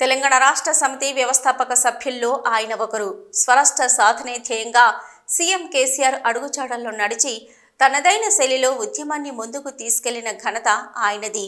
తెలంగాణ రాష్ట్ర సమితి వ్యవస్థాపక సభ్యుల్లో ఆయన ఒకరు. స్వరాష్ట్ర సాధనే ధ్యేయంగా సీఎం కేసీఆర్ అడుగుచాడల్లో నడిచి తనదైన శైలిలో ఉద్యమాన్ని ముందుకు తీసుకెళ్ళిన ఘనత ఆయనది.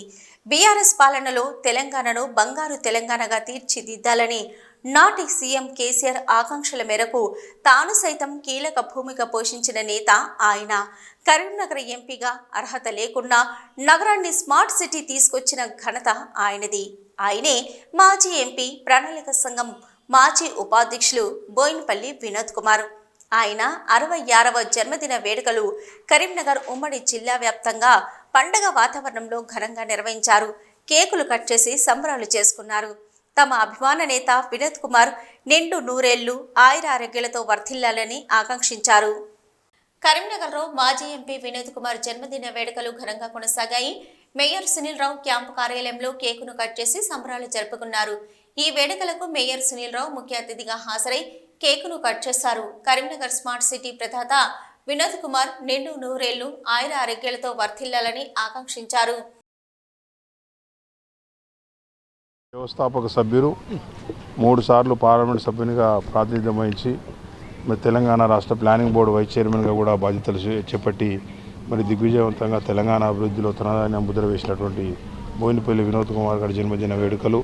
బీఆర్ఎస్ పాలనలో తెలంగాణను బంగారు తెలంగాణగా తీర్చిదిద్దాలని నాటి సీఎం కేసీఆర్ ఆకాంక్షల మేరకు తాను సైతం కీలక భూమిక పోషించిన నేత ఆయన. కరీంనగర్ ఎంపీగా అర్హత లేకున్నా నగరాన్ని స్మార్ట్ సిటీ తీసుకొచ్చిన ఘనత ఆయనది. ఆయనే మాజీ ఎంపీ ప్రణాళిక సంఘం మాజీ ఉపాధ్యక్షులు బోయినపల్లి వినోద్ కుమార్. ఆయన అరవై ఆరవ జన్మదిన వేడుకలు కరీంనగర్ ఉమ్మడి జిల్లా వ్యాప్తంగా పండగ వాతావరణంలో ఘనంగా నిర్వహించారు. కేకులు కట్ చేసి సంబరాలు చేసుకున్నారు. తమ అభిమాన నేత వినోద్ కుమార్ నిండు నూరేళ్ళు ఆయురారోగ్యాలతో వర్ధిల్లాలని ఆకాంక్షించారు. కరీంనగర్లో మాజీ ఎంపీ వినోద్ కుమార్ జన్మదిన వేడుకలు ఘనంగా కొనసాగాయి. మేయర్ సునీల్ రావు క్యాంపు కార్యాలయంలో కేకును కట్ చేసి సంబరాలు జరుపుకున్నారు. ఈ వేడుకలకు మేయర్ సునీల్ రావు ముఖ్య అతిథిగా హాజరై కేకును కట్ చేశారు. కరీంనగర్ స్మార్ట్ సిటీ ప్రదాత వినోద్ కుమార్ నిండు నూరేళ్ళు ఆయుర ఆరోగ్యాలతో వర్ధిల్లాలని ఆకాంక్షించారు. వ్యవస్థాపక సభ్యులు మూడు సార్లు పార్లమెంట్ సభ్యునిగా ప్రాతినిధ్యం వహించి మరి తెలంగాణ రాష్ట్ర ప్లానింగ్ బోర్డు వైస్ చైర్మన్గా కూడా బాధ్యతలు చే- చేపట్టి మరి దిగ్విజయవంతంగా తెలంగాణ అభివృద్ధిలో తనదాన్ని ముద్ర వేసినటువంటి బోయినపల్లి వినోద్ కుమార్ గారి జన్మదిన వేడుకలు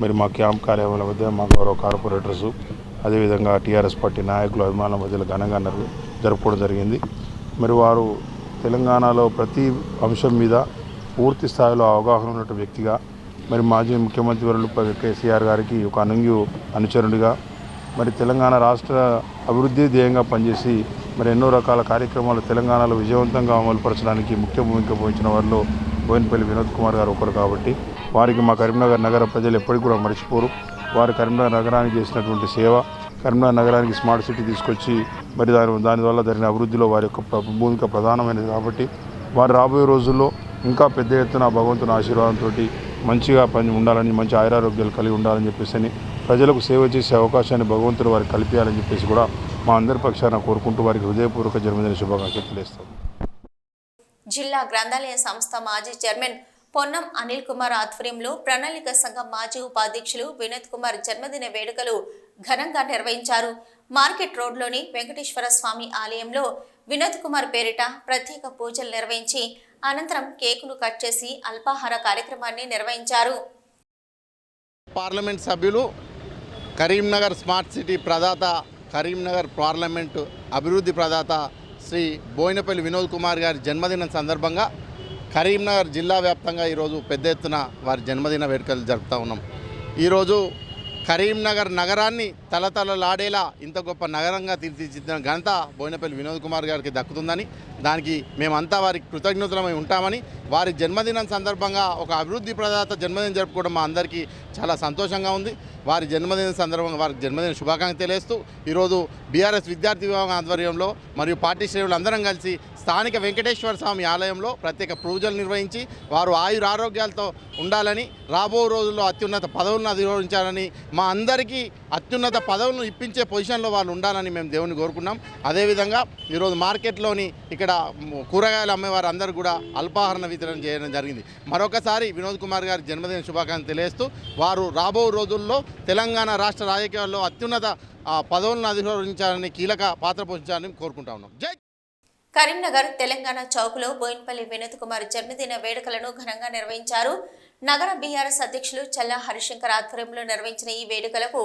మరి మా క్యాంప్ కార్యాలయం మధ్య మా గౌరవ కార్పొరేటర్సు అదేవిధంగా టీఆర్ఎస్ పార్టీ నాయకులు అభిమానుల మధ్యలో ఘనంగా జరుపుకోవడం జరిగింది. మరి వారు తెలంగాణలో ప్రతి అంశం మీద పూర్తి స్థాయిలో అవగాహన ఉన్నటువంటి వ్యక్తిగా మరి మాజీ ముఖ్యమంత్రి వర్యులు కేసీఆర్ గారికి ఒక అనుంగు అనుచరుడిగా మరి తెలంగాణ రాష్ట్ర అభివృద్ధి ధ్యేయంగా పనిచేసి మరి ఎన్నో రకాల కార్యక్రమాలు తెలంగాణలో విజయవంతంగా అమలుపరచడానికి ముఖ్య భూమిక పోయించిన వారిలో బోయినపల్లి వినోద్ కుమార్ గారు ఒకరు కాబట్టి వారికి మా కరీంనగర్ నగర ప్రజలు ఎప్పటికీ కూడా మర్చిపోరు. వారు కరీంనగర్ నగరానికి చేసినటువంటి సేవ కరీంనగర్ నగరానికి స్మార్ట్ సిటీ తీసుకొచ్చి మరి దాని దానివల్ల జరిగిన అభివృద్ధిలో వారి యొక్క భూమిక ప్రధానమైనది కాబట్టి వారు రాబోయే రోజుల్లో ఇంకా పెద్ద ఎత్తున భగవంతుని ఆశీర్వాదంతో మంచిగా పని ఉండాలని మంచి ఆయురారోగ్యాలు కలిగి ఉండాలని చెప్పేసి ప్రజలకు సేవ చేసే అవకాశాన్ని భగవంతుడు వారికి కల్పించాలని చెప్పేసి కూడా మా అందరి పక్షాన కోరుకుంటూ వారికి హృదయపూర్వక జన్మదిన శుభాకాంక్షలు తెలియస్తాం జిల్లా గ్రంథాలయ సంస్థ మాజీ చైర్మన్ పొన్నం అనిల్ కుమార్ ఆధ్వర్యంలో ప్రణాళిక సంఘం మాజీ ఉపాధ్యక్షులు వినోద్ కుమార్ జన్మదిన వేడుకలు ఘనంగా నిర్వహించారు. మార్కెట్ రోడ్లోని వెంకటేశ్వర స్వామి ఆలయంలో వినోద్ కుమార్ పేరిట ప్రత్యేక పూజలు నిర్వహించి అనంతరం కేకును కట్ చేసి అల్పాహార కార్యక్రమాన్ని నిర్వహించారు. పార్లమెంట్ సభ్యులు కరీంనగర్ స్మార్ట్ సిటీ ప్రదాత కరీంనగర్ పార్లమెంట్ అభివృద్ధి ప్రదాత శ్రీ బోయినపల్లి వినోద్ కుమార్ గారి జన్మదినం సందర్భంగా కరీంనగర్ జిల్లా వ్యాప్తంగా ఈరోజు పెద్ద ఎత్తున వారి జన్మదిన వేడుకలు జరుపుతూ ఉన్నాం. ఈరోజు కరీంనగర్ నగరాన్ని తలతలలాడేలా ఇంత గొప్ప నగరంగా తీర్చిదిద్దిన ఘనత బోయినపల్లి వినోద్ కుమార్ గారికి దక్కుతుందని దానికి మేమంతా వారికి కృతజ్ఞతలమై ఉంటామని వారి జన్మదినం సందర్భంగా ఒక అభివృద్ధి ప్రదాత జన్మదినం జరుపుకోవడం మా అందరికీ చాలా సంతోషంగా ఉంది. వారి జన్మదిన సందర్భంగా వారికి జన్మదిన శుభాకాంక్షలు తెలియస్తూ ఈరోజు బీఆర్ఎస్ విద్యార్థి విభాగం ఆధ్వర్యంలో మరియు పార్టీ శ్రేణులు అందరం కలిసి స్థానిక వెంకటేశ్వర స్వామి ఆలయంలో ప్రత్యేక పూజలు నిర్వహించి వారు ఆయుర ఆరోగ్యాలతో ఉండాలని రాబో రోజుల్లో అత్యున్నత పదవులను అధిరోహించాలని మా అందరికీ అత్యున్నత పదవులను ఇప్పించే పొజిషన్లో వాళ్ళు ఉండాలని మేము దేవుని కోరుకున్నాం. అదేవిధంగా ఈరోజు మార్కెట్లోని ఇక్కడ కూరగాయలు అమ్మేవారు అందరూ కూడా అల్పాహరణ వితరణ చేయడం జరిగింది. మరొకసారి వినోద్ కుమార్ గారి జన్మదిన శుభాకాంక్షలు తెలియజేస్తూ వారు రాబో రోజుల్లో తెలంగాణ రాష్ట్ర రాజకీయాల్లో అత్యున్నత పదవులను అధిరోహించాలని కీలక పాత్ర పోషించాలని కోరుకుంటా ఉన్నాం. జై కరీంనగర్ తెలంగాణ చౌక్లో బోయిన్పల్లి వినోద్ కుమార్ జన్మదిన వేడుకలను ఘనంగా నిర్వహించారు. నగర బీఆర్ఎస్ అధ్యక్షులు చల్లా హరిశంకర్ ఆధ్వర్యంలో నిర్వహించిన ఈ వేడుకలకు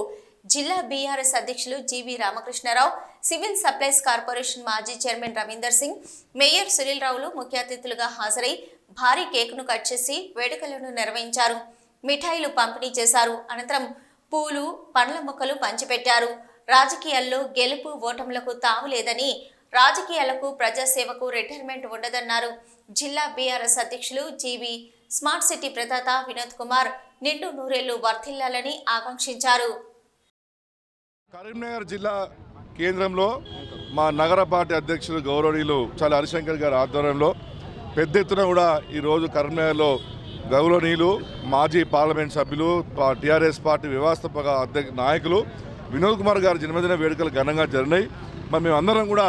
జిల్లా బీఆర్ఎస్ అధ్యక్షులు GV Ramakrishnarao civil supplies corporation మాజీ చైర్మన్ రవీందర్ సింగ్ మేయర్ సునీల్ రావులు ముఖ్య అతిథులుగా హాజరై భారీ కేకును కట్ చేసి వేడుకలను నిర్వహించారు. మిఠాయిలు పంపిణీ చేశారు. అనంతరం పూలు పండ్ల మొక్కలు పంచిపెట్టారు. రాజకీయాల్లో గెలుపు ఓటములకు తావు లేదని రాజకీయాలకు ప్రజాసేవకు రిటైర్మెంట్ ఉండదన్నారు. జిల్లా బీఆర్ఎస్ అధ్యక్షులు జీవి స్మార్ట్ సిటీ ప్రదాత వినోద్ కుమార్ నిండు నూరేళ్ళు వర్ధిల్లాలని ఆకాంక్షించారు. కరీంనగర్ జిల్లా కేంద్రంలో మా నగర పార్టీ అధ్యక్షులు గౌరవనీయులు చాలా హరిశంకర్ గారి ఆధ్వర్యంలో పెద్ద ఎత్తున కూడా ఈరోజు కరీంనగర్లో గౌరవనీయులు మాజీ పార్లమెంట్ సభ్యులు టీఆర్ఎస్ పార్టీ వ్యవస్థాపక అధ్యక్ష నాయకులు వినోద్ కుమార్ గారి జన్మదిన వేడుకలు ఘనంగా జరిగినాయి. మరి మేమందరం కూడా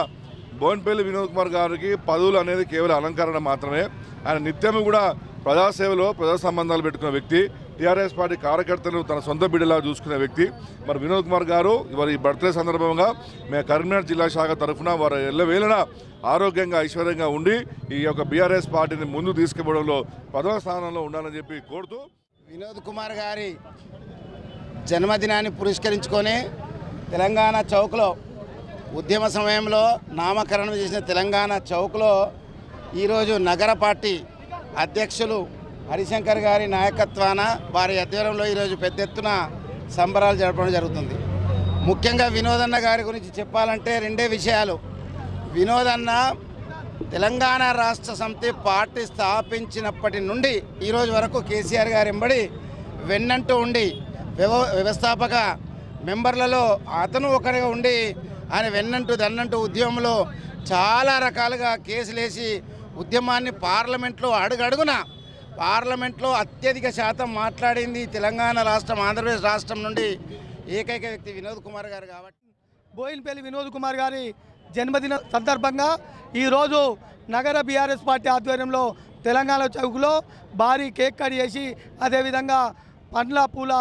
బోన్పల్లి వినోద్ కుమార్ గారికి పదవులు అనేది కేవలం అలంకరణ మాత్రమే. ఆయన నిత్యము కూడా ప్రజాసేవలో ప్రజా సంబంధాలు పెట్టుకున్న వ్యక్తి. టీఆర్ఎస్ పార్టీ కార్యకర్తలను తన సొంత బిడ్డలా చూసుకునే వ్యక్తి. మరి వినోద్ కుమార్ గారు వారి బర్త్డే సందర్భంగా మేము కరీంనగర్ జిల్లా శాఖ తరఫున వారు ఎల్లవేళన ఆరోగ్యంగా ఐశ్వర్యంగా ఉండి ఈ యొక్క బీఆర్ఎస్ పార్టీని ముందు తీసుకుపోవడంలో పదవ స్థానంలో ఉండాలని చెప్పి కోరుతూ వినోద్ కుమార్ గారి జన్మదినాన్ని పురస్కరించుకొని తెలంగాణ చౌక్లో ఉద్యమ సమయంలో నామకరణం చేసిన తెలంగాణ చౌక్లో ఈరోజు నగర పార్టీ అధ్యక్షులు హరిశంకర్ గారి నాయకత్వాన వారి ఆధ్వర్యంలో ఈరోజు పెద్ద ఎత్తున సంబరాలు జరపడం జరుగుతుంది. ముఖ్యంగా వినోదన్న గారి గురించి చెప్పాలంటే రెండే విషయాలు. వినోదన్న తెలంగాణ రాష్ట్ర సమితి పార్టీ స్థాపించినప్పటి నుండి ఈరోజు వరకు కేసీఆర్ గారు ఎంబడి వెన్నంటూ ఉండి వ్యవ వ్యవస్థాపక మెంబర్లలో అతను ఒకరిగా ఉండి ఆయన వెన్నంటూ దన్నంటూ ఉద్యమంలో చాలా రకాలుగా కేసులేసి ఉద్యమాన్ని పార్లమెంట్లో అడుగడుగున పార్లమెంట్లో అత్యధిక శాతం మాట్లాడింది తెలంగాణ రాష్ట్రం ఆంధ్రప్రదేశ్ రాష్ట్రం నుండి ఏకైక వ్యక్తి వినోద్ కుమార్ గారు కాబట్టి. బోయిన్పల్లి వినోద్ కుమార్ గారి జన్మదిన సందర్భంగా ఈరోజు నగర బీఆర్ఎస్ పార్టీ ఆధ్వర్యంలో తెలంగాణ చౌక్లో భారీ కేక్ కట్ చేసి అదేవిధంగా పండ్ల పూల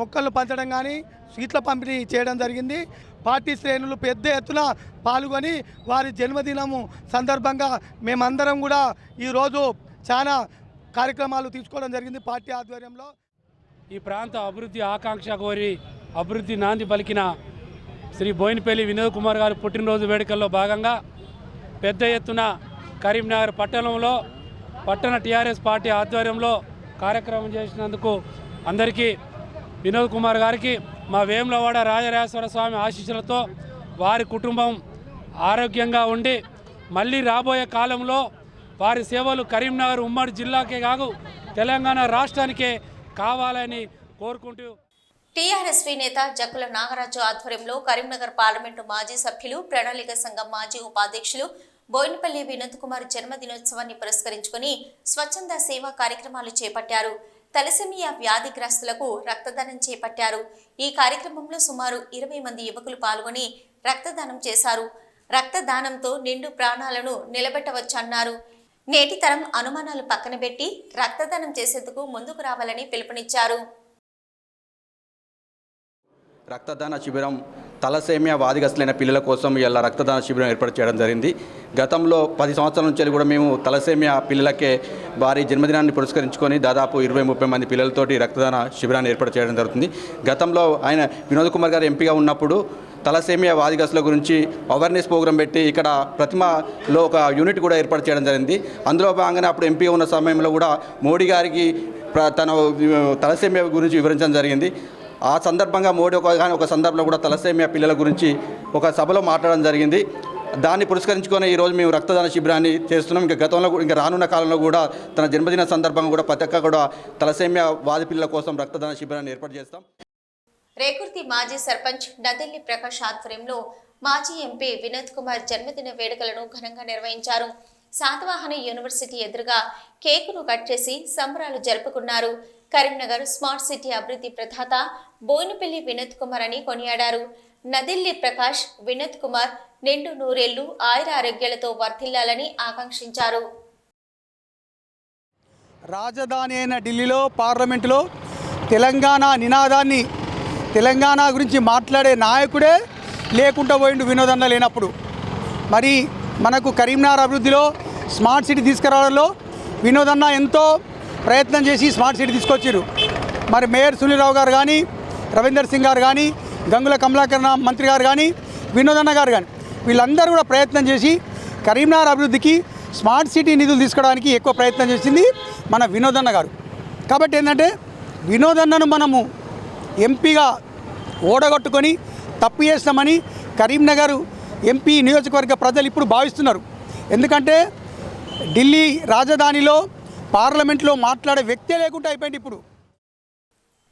మొక్కలను పంచడం కానీ స్వీట్ల పంపిణీ చేయడం జరిగింది. పార్టీ శ్రేణులు పెద్ద ఎత్తున పాల్గొని వారి జన్మదినము సందర్భంగా మేమందరం కూడా ఈరోజు చాలా కార్యక్రమాలు తీసుకోవడం జరిగింది పార్టీ ఆధ్వర్యంలో. ఈ ప్రాంత అభివృద్ధి ఆకాంక్ష కోరి అభివృద్ధి నాంది పలికిన శ్రీ బోయినపల్లి వినోద్ కుమార్ గారి పుట్టినరోజు వేడుకల్లో భాగంగా పెద్ద ఎత్తున కరీంనగర్ పట్టణంలో పట్టణ టీఆర్ఎస్ పార్టీ ఆధ్వర్యంలో కార్యక్రమం చేసినందుకు అందరికీ వినోద్ కుమార్ గారికి మా వేములవాడ రాజరాజేశ్వర స్వామి ఆశీస్సులతో వారి కుటుంబం ఆరోగ్యంగా ఉండి మళ్ళీ రాబోయే కాలంలో వారి సేవలు కరీంనగర్ ఉమ్మడి జిల్లాకే కాదు తెలంగాణ రాష్ట్రానికే కావాలని కోరుకుంటూ టీఆర్ఎస్వీ నేత జక్కుల నాగరాజు ఆధ్వర్యంలో కరీంనగర్ పార్లమెంటు మాజీ సభ్యులు ప్రణాళిక సంఘం మాజీ ఉపాధ్యక్షులు బోయినపల్లి వినోద్ కుమార్ జన్మదినోత్సవాన్ని పురస్కరించుకుని స్వచ్ఛంద సేవా కార్యక్రమాలు చేపట్టారు. తలసేమియా వ్యాధిగ్రస్తులకు రక్తదానం చేపట్టారు. ఈ కార్యక్రమంలో సుమారు ఇరవై మంది యువకులు పాల్గొని రక్తదానం చేశారు. రక్తదానంతో నిండు ప్రాణాలను నిలబెట్టవచ్చన్నారు. నేటి తరం అనుమానాలు పక్కన పెట్టి రక్తదానం చేసేందుకు ముందుకు రావాలని పిలుపునిచ్చారు. రక్తదాన శిబిరం తలసేమియా వాదిగస్తులైన పిల్లల కోసం ఇలా రక్తదాన శిబిరం ఏర్పాటు చేయడం జరిగింది. గతంలో పది సంవత్సరాల నుంచి కూడా మేము తలసేమియా పిల్లలకే వారి జన్మదినాన్ని పురస్కరించుకొని దాదాపు ఇరవై ముప్పై మంది పిల్లలతోటి రక్తదాన శిబిరాన్ని ఏర్పాటు చేయడం జరుగుతుంది. గతంలో ఆయన వినోద్ కుమార్ గారు ఎంపీగా ఉన్నప్పుడు తలసేమియా వాదిగస్తుల గురించి అవేర్నెస్ ప్రోగ్రాం పెట్టి ఇక్కడ ప్రతిమలో ఒక యూనిట్ కూడా ఏర్పాటు చేయడం జరిగింది. అందులో భాగంగానే అప్పుడు ఎంపీ ఉన్న సమయంలో కూడా మోడీ గారికి ప్ర- తన తలసేమియా గురించి వివరించడం జరిగింది. ఆ సందర్భంగా మోడీ ఒక కానీ ఒక సందర్భంలో కూడా తలసేమియా పిల్లల గురించి ఒక సభలో మాట్లాడడం జరిగింది. దాన్ని పురస్కరించుకొని ఈరోజు మేము రక్తదాన శిబిరాన్ని చేస్తున్నాం. ఇంకా గతంలో కూడా- ఇంకా రానున్న కాలంలో కూడా తన జన్మదిన సందర్భంగా కూడా ప్రతి కూడా తలసేమియా వాది పిల్లల కోసం రక్తదాన శిబిరాన్ని ఏర్పాటు చేస్తాం. రేకుర్తి మాజీ సర్పంచ్ నదిల్లి ప్రకాష్ ఆధ్వర్యంలో మాజీ ఎంపీ వినోద్ కుమార్ జన్మదిన వేడుకలను ఘనంగా నిర్వహించారు. శాతవాహన యూనివర్సిటీ ఎదురుగా కేకును కట్ చేసి సంబరాలు జరుపుకున్నారు. కరీంనగర్ స్మార్ట్ సిటీ అభివృద్ధి ప్రధాత బోయినపల్లి వినోద్ కుమార్ అని కొనియాడారు. నదిల్లి ప్రకాష్ వినోద్ కుమార్ నిండు నూరేళ్ళు ఆయుర ఆరోగ్యాలతో వర్ధిల్లాలని ఆకాంక్షించారు. రాజధాని అయిన ఢిల్లీలో పార్లమెంటులో తెలంగాణ నినాదాన్ని తెలంగాణ గురించి మాట్లాడే నాయకుడే లేకుండా పోయిండు వినోదన్న లేనప్పుడు. మరి మనకు కరీంనగర్ అభివృద్ధిలో స్మార్ట్ సిటీ తీసుకురావడంలో వినోదన్న ఎంతో ప్రయత్నం చేసి స్మార్ట్ సిటీ తీసుకొచ్చారు మరి మేయర్ సునీల్రావు గారు కానీ రవీందర్ సింగ్ గారు కానీ గంగుల కమలాకరణ మంత్రి గారు కానీ వినోదన్న గారు కానీ వీళ్ళందరూ కూడా ప్రయత్నం చేసి కరీంనగర్ అభివృద్ధికి స్మార్ట్ సిటీ నిధులు తీసుకోవడానికి ఎక్కువ ప్రయత్నం చేసింది మన వినోదన్న గారు. కాబట్టి ఏంటంటే వినోదన్నను మనము ఎంపీగా ఓడగొట్టుకొని తప్పు చేస్తామని కరీంనగర్ ఎంపీ నియోజకవర్గ ప్రజలు ఇప్పుడు భావిస్తున్నారు. ఎందుకంటే ఢిల్లీ రాజధానిలో పార్లమెంట్లో మాట్లాడే వ్యక్తే లేకుండా అయిపోయింది ఇప్పుడు.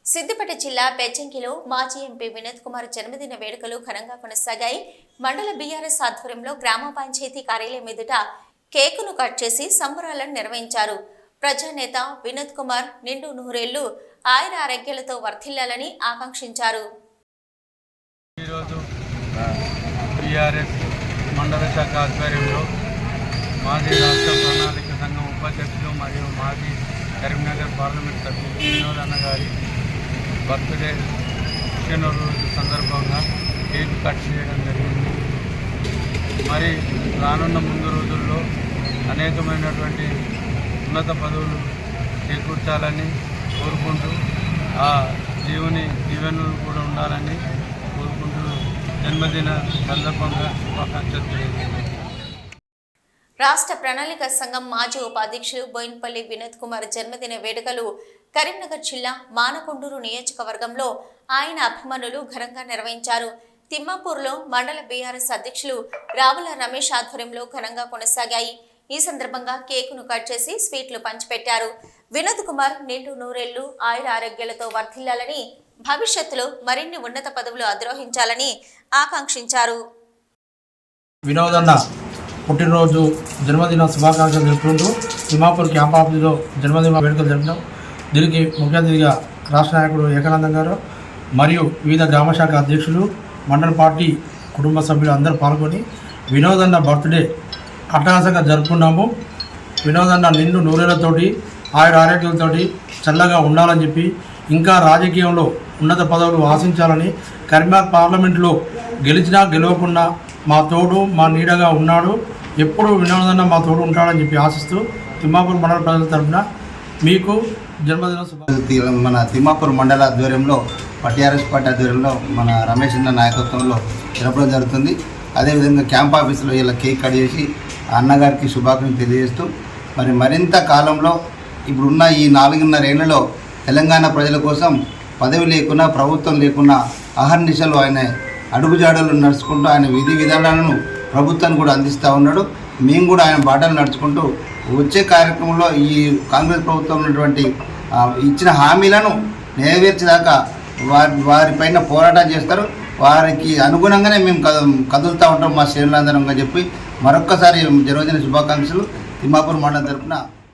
సిద్దిపేట జిల్లా పెచ్చంకిలో మాజీ ఎంపీ వినోద్ కుమార్ జన్మదిన వేడుకలు ఘనంగా కొనసాగాయి. మండల బీఆర్ఎస్ ఆధ్వర్యంలో గ్రామ పంచాయతీ కార్యాలయం ఎదుట కేకును కట్ చేసి సంబరాలను నిర్వహించారు. ప్రజానేత వినోద్ కుమార్ నిండు నూరేళ్ళు ఆయుర ఆరోగ్యాలతో వర్ధిల్లాలని ఆకాంక్షించారు. ఈరోజు మండల శాఖ ఆధ్వర్యంలో మాజీ రాష్ట్ర సంఘం ఉపాధ్యక్షులు మరియు మాజీ కరీంనగర్ పార్లమెంట్ సభ్యులు వినోద్ అన్న గారి బర్త్డే పుట్టినరోజు సందర్భంగా కేక్ కట్ చేయడం జరిగింది. మరి రానున్న ముందు రోజుల్లో అనేకమైనటువంటి ఉన్నత పదవులు చేకూర్చాలని కోరుకుంటూ ఆ జీవుని దీవెనలు కూడా ఉండాలని కోరుకుంటూ జన్మదిన సందర్భంగా శుభాకాంక్షలు తెలియజేస్తున్నాను. రాష్ట్ర ప్రణాళిక సంఘం మాజీ ఉపాధ్యక్షులు బోయిన్పల్లి వినోద్ కుమార్ జన్మదిన వేడుకలు కరీంనగర్ జిల్లా మానకొండూరు నియోజకవర్గంలో ఆయన అభిమానులు ఘనంగా నిర్వహించారు. తిమ్మాపూర్లో మండల బీఆర్ఎస్ అధ్యక్షులు రావుల రమేష్ ఆధ్వర్యంలో ఘనంగా కొనసాగాయి. ఈ సందర్భంగా కేకును కట్ చేసి స్వీట్లు పంచిపెట్టారు. వినోద్ కుమార్ నిండు నూరేళ్ళు ఆయుర ఆరోగ్యాలతో వర్ధిల్లాలని భవిష్యత్తులో మరిన్ని ఉన్నత పదవులు అధిరోహించాలని ఆకాంక్షించారు. వినోదన్న పుట్టినరోజు జన్మదిన శుభాకాంక్షలు తెలుపుకుంటూ తిమాపూర్ క్యాంప్ ఆఫీసులో జన్మదిన వేడుకలు జరపడం దీనికి ముఖ్య అతిథిగా రాష్ట్ర నాయకుడు ఏకానందం గారు మరియు వివిధ గ్రామశాఖ అధ్యక్షులు మండల పార్టీ కుటుంబ సభ్యులు అందరూ పాల్గొని వినోదన్న బర్త్డే అట్టహాసంగా జరుపుకున్నాము వినోదన్న నిన్ను నూరేళ్ళతోటి ఆయుర ఆరోగ్యాలతోటి చల్లగా ఉండాలని చెప్పి ఇంకా రాజకీయంలో ఉన్నత పదవులు ఆశించాలని కరీంనగర్ పార్లమెంట్లో గెలిచినా గెలవకుండా మా తోడు మా నీడగా ఉన్నాడు. ఎప్పుడు వినోదన్న మా తోడు ఉంటాడని చెప్పి ఆశిస్తూ తిమ్మాపూర్ మండల ప్రజల తరఫున మీకు జన్మదిన మన తిమ్మాపూర్ మండల ఆధ్వర్యంలో టీఆర్ఎస్ పార్టీ ఆధ్వర్యంలో మన రమేష్ అన్న నాయకత్వంలో జరపడం జరుగుతుంది. అదేవిధంగా క్యాంప్ ఆఫీసులో ఇలా కేక్ కట్ చేసి ఆ అన్నగారికి శుభాకాంక్షలు తెలియజేస్తూ మరి మరింత కాలంలో ఇప్పుడున్న ఈ నాలుగున్నర ఏళ్ళలో తెలంగాణ ప్రజల కోసం పదవి లేకున్నా ప్రభుత్వం లేకున్నా అహర్నిశలు ఆయన అడుగుజాడలు నడుచుకుంటూ ఆయన విధి విధానాలను ప్రభుత్వాన్ని కూడా అందిస్తూ ఉన్నాడు. మేము కూడా ఆయన బాటలు నడుచుకుంటూ వచ్చే కార్యక్రమంలో ఈ కాంగ్రెస్ ప్రభుత్వం ఉన్నటువంటి ఇచ్చిన హామీలను నెరవేర్చేదాకా వారి వారిపైన పోరాటం చేస్తారు. వారికి అనుగుణంగానే మేము కద కదులుతూ ఉంటాం మా శ్రేణులందరంగా చెప్పి మరొక్కసారి జన్మదిన శుభాకాంక్షలు. తిమ్మాపూర్ మండలం తరపున